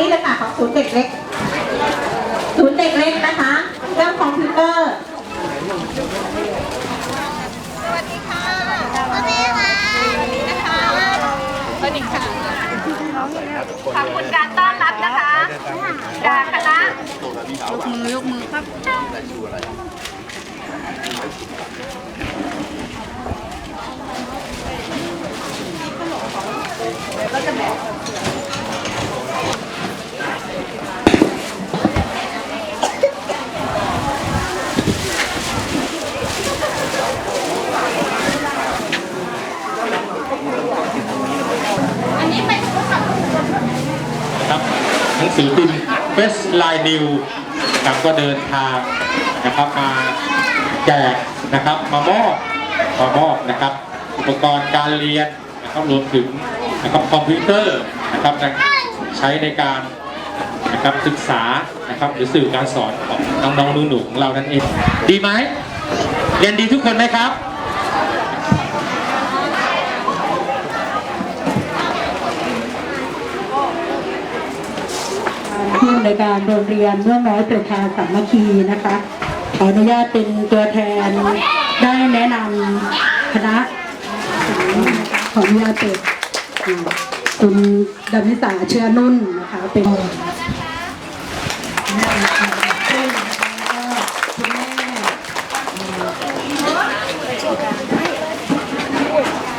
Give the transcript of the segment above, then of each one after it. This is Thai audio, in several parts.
นี่เลยค่ะของศูนย์เด็กเล็ก ศูนย์เด็กเล็กนะคะ เรื่องคอมพิวเตอร์สวัสดีค่ะแม่มานะคะสวัสดีค่ะขอบคุณการต้อนรับนะคะดาคณะยกมือยกมือครับ หนังสือพิมพ์เฟสไลน์นิวครับก็เดินทางนะครับมาแจกนะครับมามอบมามอบนะครับ อุปกรณ์การเรียนนะครับรวมถึงนะครับคอมพิวเตอร์นะครับใช้ในการนะครับศึกษานะครับหรือสื่อการสอนของน้องๆหนูๆของเรานั่นเอง ดีไหมเรียนดีทุกคนไหมครับ ในวยการโรงเรียนเมื่องน้อยประชาสามัคคีนะคะ ขออนุญาตเป็นตัวแทนได้แนะนำคณะ ขออนุญาตเป็นคุณดำนิสาเชื้อนุ่นนะคะเป็น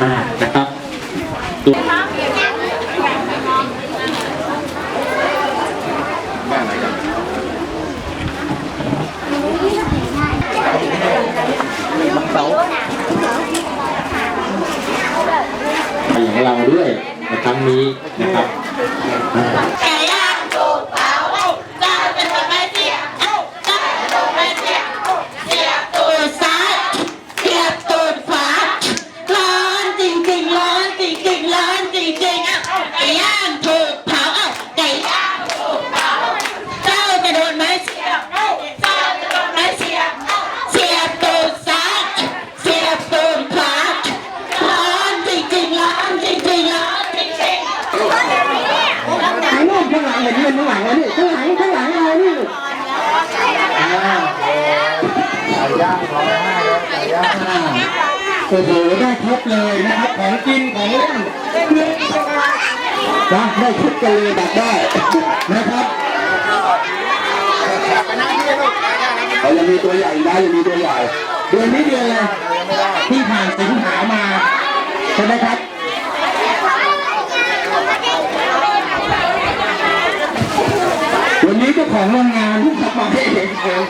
อ่านะครับตัวอย่าง เราด้วยในครั้งนี้นะครับ นข้างหลังแล้วนี่ข้างหลังข้างหลังเรานี่อ่าโอ้โหได้ครบเลยนะครับของกินของเล่นนะได้ครบกันเลยแบบได้นะครับเรายังมีตัวใหญ่นะยังมีตัวใหญ่เดือนนี้เดือนอะไรที่ผ่านสิงหามาใช่ไหมครับ วันนี้เจ้า ของโรงงานที่ทำมาให้เห็นเอง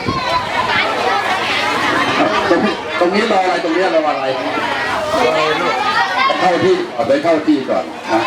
ตรงนี้รออะไรตรงนี้รออะไรเข้าที่เอาไปเข้าที่ก่อนนะ